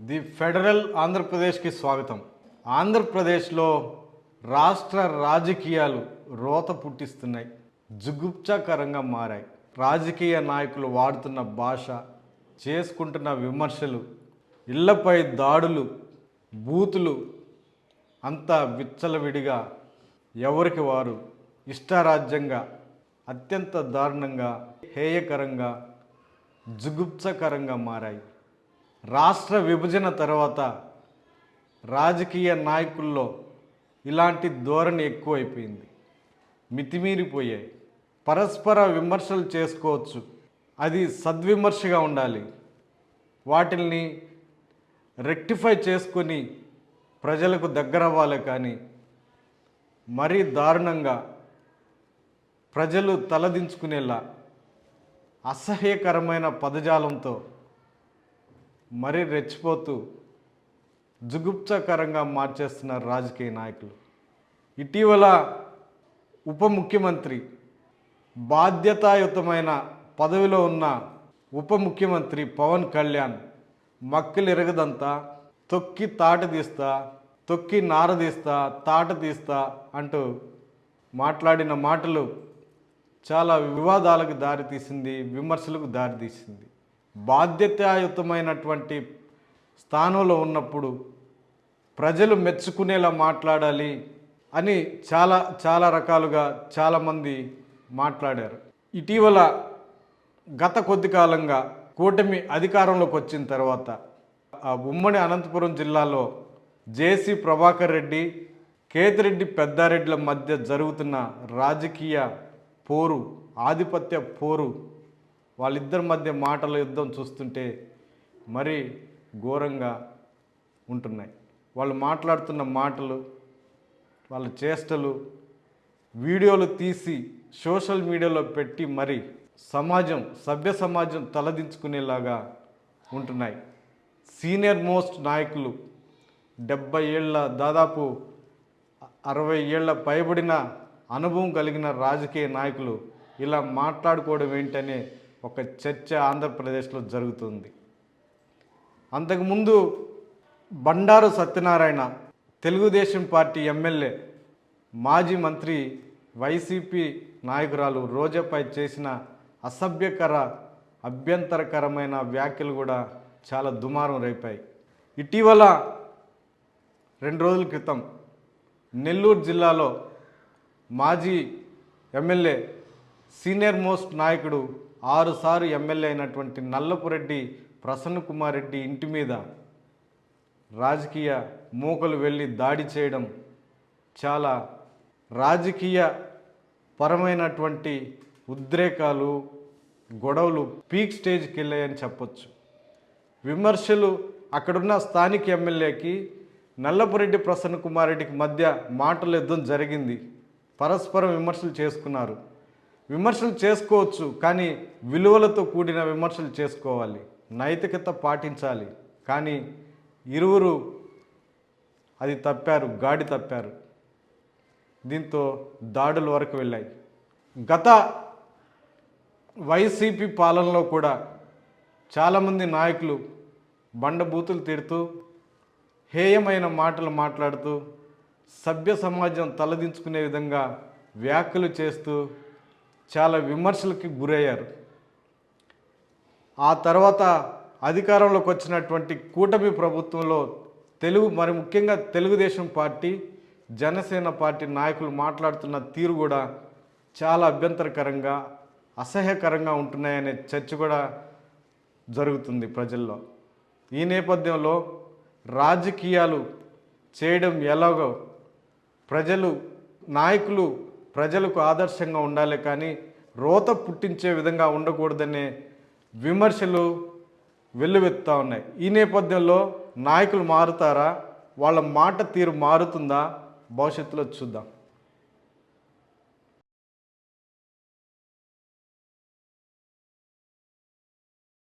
The federal ఆంధ్రప్రదేశ్కి స్వాగతం. ఆంధ్రప్రదేశ్లో రాష్ట్ర రాజకీయాలు రోత పుట్టిస్తున్నాయి జుగుప్సాకరంగా మారాయి. రాజకీయ నాయకులు వాడుతున్న భాష చేసుకుంటున్న విమర్శలు ఇళ్ళపై దాడులు బూతులు అంతా విచ్చలవిడిగా ఎవరికి వారు? ఇష్టారాజ్యంగా అత్యంత దారుణంగా హేయకరంగా జుగుప్సకరంగా మారాయి. రాష్ట్ర విభజన తర్వాత రాజకీయ నాయకుల్లో ఇలాంటి ధోరణి ఎక్కువైపోయింది. మితిమీరిపోయాయి. పరస్పర విమర్శలు చేసుకోవచ్చు. అది సద్విమర్శగా ఉండాలి. వాటిల్ని రెక్టిఫై చేసుకొని ప్రజలకు దగ్గర అవ్వాలి కానీ మరీ దారుణంగా ప్రజలు తలదించుకునేలా అసహ్యకరమైన పదజాలంతో మరీ రెచ్చిపోతూ జుగుప్సకరంగా మార్చేస్తున్నారు రాజకీయ నాయకులు. ఇటీవల ఉప ముఖ్యమంత్రి బాధ్యతాయుతమైన పదవిలో ఉన్న ఉప ముఖ్యమంత్రి పవన్ కళ్యాణ్ మక్కలు ఎరగదంతా తొక్కి తాట తీస్తా తొక్కి నార తీస్తా తాట తీస్తా అంటూ మాట్లాడిన మాటలు చాలా వివాదాలకు దారితీసింది విమర్శలకు దారితీసింది. బాధ్యతాయుతమైనటువంటి స్థానంలో ఉన్నప్పుడు ప్రజలు మెచ్చుకునేలా మాట్లాడాలి అని చాలా చాలా రకాలుగా చాలామంది మాట్లాడారు. ఇటీవల గత కొద్ది కాలంగా కూటమి అధికారంలోకి వచ్చిన తర్వాత ఆ ఉమ్మడి అనంతపురం జిల్లాలో జేసీ ప్రభాకర్ రెడ్డి కేతిరెడ్డి పెద్దారెడ్డిల మధ్య జరుగుతున్న రాజకీయ పోరు ఆధిపత్య పోరు వాళ్ళిద్దరి మధ్య మాటల యుద్ధం చూస్తుంటే మరీ ఘోరంగా ఉంటున్నాయి. వాళ్ళు మాట్లాడుతున్న మాటలు వాళ్ళ చేష్టలు వీడియోలు తీసి సోషల్ మీడియాలో పెట్టి మరి సమాజం సభ్య సమాజం తలదించుకునేలాగా ఉంటున్నాయి. సీనియర్ మోస్ట్ నాయకులు డెబ్బై ఏళ్ళ దాదాపు అరవై ఏళ్ళ పైబడిన అనుభవం కలిగిన రాజకీయ నాయకులు ఇలా మాట్లాడుకోవడం ఏంటనే ఒక చర్చ ఆంధ్రప్రదేశ్లో జరుగుతుంది. అంతకుముందు బండారు సత్యనారాయణ తెలుగుదేశం పార్టీ ఎమ్మెల్యే మాజీ మంత్రి వైసీపీ నాయకురాలు రోజాపై చేసిన అసభ్యకర అభ్యంతరకరమైన వ్యాఖ్యలు కూడా చాలా దుమారం రేపాయి. ఇటీవల రెండు రోజుల క్రితం నెల్లూరు జిల్లాలో మాజీ ఎమ్మెల్యే సీనియర్ మోస్ట్ నాయకుడు ఆరుసార్లు ఎమ్మెల్యే అయినటువంటి నల్లపురెడ్డి ప్రసన్న కుమార్ రెడ్డి ఇంటి మీద రాజకీయ మూకలు వెళ్ళి దాడి చేయడం చాలా రాజకీయ పరమైనటువంటి ఉద్రేకాలు గొడవలు పీక్ స్టేజ్కి వెళ్ళాయని చెప్పొచ్చు. విమర్శలు అక్కడున్న స్థానిక ఎమ్మెల్యేకి నల్లపురెడ్డి ప్రసన్న కుమార్ రెడ్డికి మధ్య మాటల యుద్ధం జరిగింది. పరస్పరం విమర్శలు చేసుకున్నారు. విమర్శలు చేసుకోవచ్చు కానీ విలువలతో కూడిన విమర్శలు చేసుకోవాలి. నైతికత పాటించాలి కానీ ఇరువురు అది తప్పారు గాడి తప్పారు. దీంతో దాడుల వరకు వెళ్ళాయి. గత వైసీపీ పాలనలో కూడా చాలామంది నాయకులు బండబూతులు తిడుతూ హేయమైన మాటలు మాట్లాడుతూ సభ్య సమాజం తలదించుకునే విధంగా వ్యాఖ్యలు చేస్తూ చాలా విమర్శలకి గురయ్యారు. ఆ తర్వాత అధికారంలోకి వచ్చినటువంటి కూటమి ప్రభుత్వంలో తెలుగు మరి ముఖ్యంగా తెలుగుదేశం పార్టీ జనసేన పార్టీ నాయకులు మాట్లాడుతున్న తీరు కూడా చాలా అభ్యంతరకరంగా అసహ్యకరంగా ఉంటున్నాయనే చర్చ కూడా జరుగుతుంది ప్రజల్లో. ఈ నేపథ్యంలో రాజకీయాలు చేయడం ఎలాగో ప్రజలు నాయకులు ప్రజలకు ఆదర్శంగా ఉండాలి కానీ రోత పుట్టించే విధంగా ఉండకూడదనే విమర్శలు వెల్లువెత్తుతూ ఉన్నాయి. ఈ నేపథ్యంలో నాయకులు మారుతారా? వాళ్ళ మాట తీరు మారుతుందా? భవిష్యత్తులో చూద్దాం.